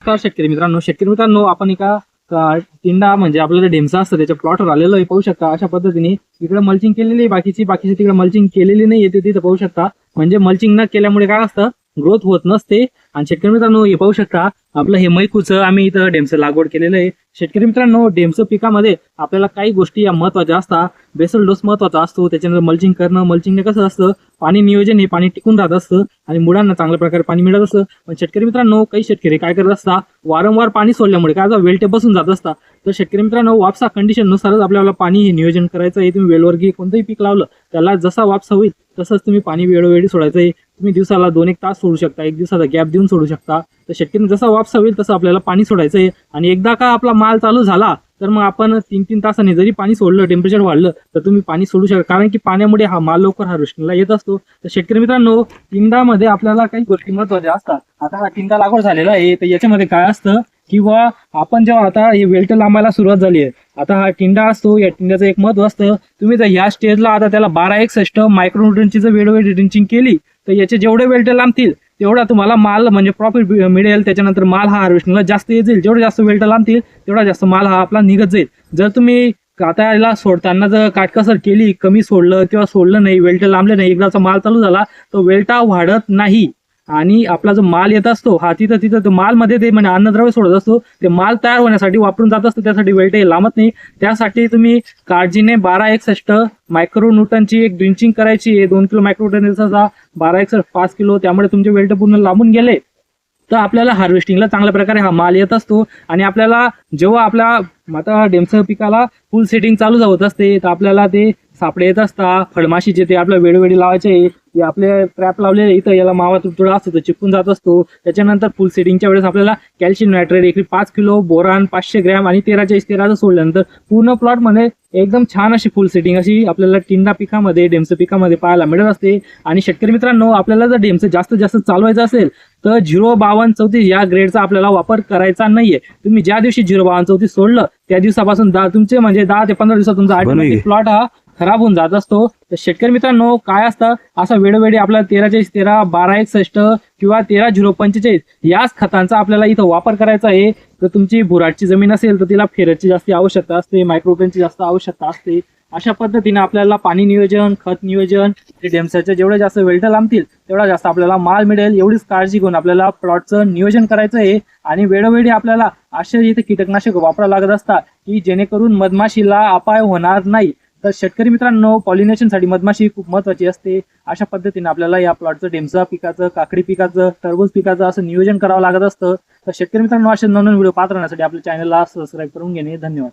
नमस्कार शेतकरी मित्रांनो. शेतकरी मित्रांनो आपण एका तिंडा म्हणजे आपलं जे ढेमसा असतं त्याच्या प्लॉटवर आलेलो आहे. पाहू शकता अशा पद्धतीने इकडे मल्चिंग केलेली आहे. बाकीची बाकीची तिकडे मल्चिंग केलेली नाही येते तिथं पाहू शकता. म्हणजे मल्चिंग न केल्यामुळे काय असतं ग्रोथ होत नसते. आणि शेतकरी मित्रांनो हे पाहू शकता आपलं हे मैकूचं आम्ही इथं डेमचं लागवड केलेलं आहे. शेतकरी मित्रांनो डेमचं पिकामध्ये आपल्याला काही गोष्टी या महत्त्वाच्या असतात. बेसल डोस महत्त्वाचा असतो त्याच्यानंतर मल्चिंग करणं मल्चिंगने कसं असतं पाणी नियोजन हे पाणी टिकून राहत असतं आणि मुळांना चांगल्या प्रकारे पाणी मिळत असतं. पण शेतकरी मित्रांनो काही शेतकरी काय करत असतात वारंवार पाणी सोडल्यामुळे काय होतं, वेलटे बसून जात असतात. तर शेतकरी मित्रांनो वापसा कंडिशन नुसारच आपल्याला पाणी हे नियोजन करायचं आहे. तुम्ही वेलवर्गीय कोणतंही पीक लावलं त्याला जसा वापसा होईल तसंच तुम्ही पाणी वेळोवेळी सोडायचं आहे. तुम्ही दिवसाला दोन एक तास सोडू शकता एक दिवसाचा गॅप देऊन सोडू शकता. तर शक्यतो जसा वापसा होईल तसं आपल्याला पाणी सोडायचं आहे आणि एकदा का आपला माल चालू झाला तर मग आपण तीन तीन तासांनी जरी पाणी सोडलं टेम्परेचर वाढलं तर तुम्ही पाणी सोडू शकता कारण की पाण्यामुळे हा माल लवकर हार्वेस्टिंगला येत असतो. तर शेतकरी मित्रांनो टिंडामध्ये आपल्याला काही गोष्टी महत्त्वाच्या असतात. आता हा टिंडा लागवड झालेला आहे तर याच्यामध्ये काय असतं? किंवा आपण जेव्हा आता हे वेल्ट लांबायला सुरुवात झाली आहे आता हा टिंडा असतो या टिंड्याचं एक महत्त्व असतं. तुम्ही जर ह्या स्टेजला आता त्याला बारा एकसष्ट मायक्रोन्युट्रनची जर वेळोवेळी ड्रिंचिंग केली तर याचे जेवढे वेल्ट लांबतील तेवढा तुम्हाला माल म्हणजे प्रॉफिट मिळेल. त्याच्यानंतर माल हा हार्वेस्टिंगला जास्त येईल जेवढे जास्त वेल्ट लांबतील तेवढा जास्त माल हा आपला निघत जाईल. जर तुम्ही आता याला सोडताना जर काटकसर केली कमी सोडलं किंवा सोडलं नाही वेल्ट लांबले नाही एकदाचा माल चालू झाला तर वेल्टा वाढत नाही. आणि आपला जो माल येत असतो हा तिथं तिथं तो मालमध्ये ते म्हणजे अन्नद्रव्य सोडत असतो ते माल तयार होण्यासाठी वापरून जात असतो त्यासाठी वेल्ट लांबत नाही. त्यासाठी तुम्ही काळजीने बारा एकसष्ट मायक्रो न्यूटनची एक ड्रिंचिंग करायची आहे. दोन किलो मायक्रो न्यूटनचा बारा एकसष्ट पाच किलो त्यामुळे तुमचे वेल्ट पूर्ण लांबून गेले. तर आपल्याला हार्वेस्टिंगला चांगल्या प्रकारे हा माल येत असतो. आणि आपल्याला जेव्हा आपल्या आता डेमसह पिकाला फुल सेटिंग चालू होत असते तर आपल्याला ते सापडे येत असतात फळमाशीचे ते आपल्या वेळोवेळी लावायचे ते आपले ट्रॅप लावलेले इथं याला मावा तुडतुडा असतो तो चिपकून जात असतो. त्याच्यानंतर फुल सेटिंगच्या वेळेस आपल्याला कॅल्शियम नायट्रेट एकरी पाच किलो बोरान पाचशे ग्रॅम आणि तेराच्या तेराचं सोडल्यानंतर पूर्ण प्लॉटमध्ये एकदम छान अशी फुल सेटिंग अशी आपल्याला टिंडा पिकामध्ये डेमचं पिकामध्ये पाहायला मिळत असते. आणि शेतकरी मित्रांनो आपल्याला जर डेमचं जास्तीत जास्त चालवायचं असेल तर झिरो बावन्न चौतीस या ग्रेडचा आपल्याला वापर करायचा नाहीये. तुम्ही ज्या दिवशी झिरो बावन्न चौतीस सोडलं त्या दिवसापासून दहा तुमचे म्हणजे दहा ते पंधरा दिवसात तुमचा ऑटोमॅटिक प्लॉट हा खराब होऊन जात असतो. तर शेतकरी मित्रांनो काय असतं? असा वेळोवेळी आपल्याला तेरा चाळीस तेरा बारा एकसष्ट किंवा तेरा झिरो पंचेचाळीस याच खतांचा आपल्याला इथं वापर करायचा आहे. तर तुमची भुराटची जमीन असेल तर तिला फेरची जास्त आवश्यकता असते मायक्रोटनची जास्त आवश्यकता असते. अशा पद्धतीने आपल्याला पाणी नियोजन खत नियोजन डेमसाच्या जेवढे जास्त वेल्ट लांबतील तेवढा जास्त आपल्याला माल मिळेल. एवढीच काळजी घेऊन आपल्याला प्लॉटचं नियोजन करायचं आहे. आणि वेळोवेळी आपल्याला असे इथे कीटकनाशक वापरावं लागत असतात की जेणेकरून मधमाशीला अपाय होणार नाही. तर शेतकरी मित्रांनो पॉलिनेशनसाठी मधमाशी खूप महत्वाची असते. अशा पद्धतीने आपल्याला या प्लॉटचं डेमसा पिकाचं काकडी पिकाचं टरबूज पिकाचं असं नियोजन करावं लागत असतं. तर शेतकरी मित्रांनो असे नवीन व्हिडिओ पाहत राहण्यासाठी आपल्या चॅनलला सबस्क्राईब करून घेणे धन्यवाद.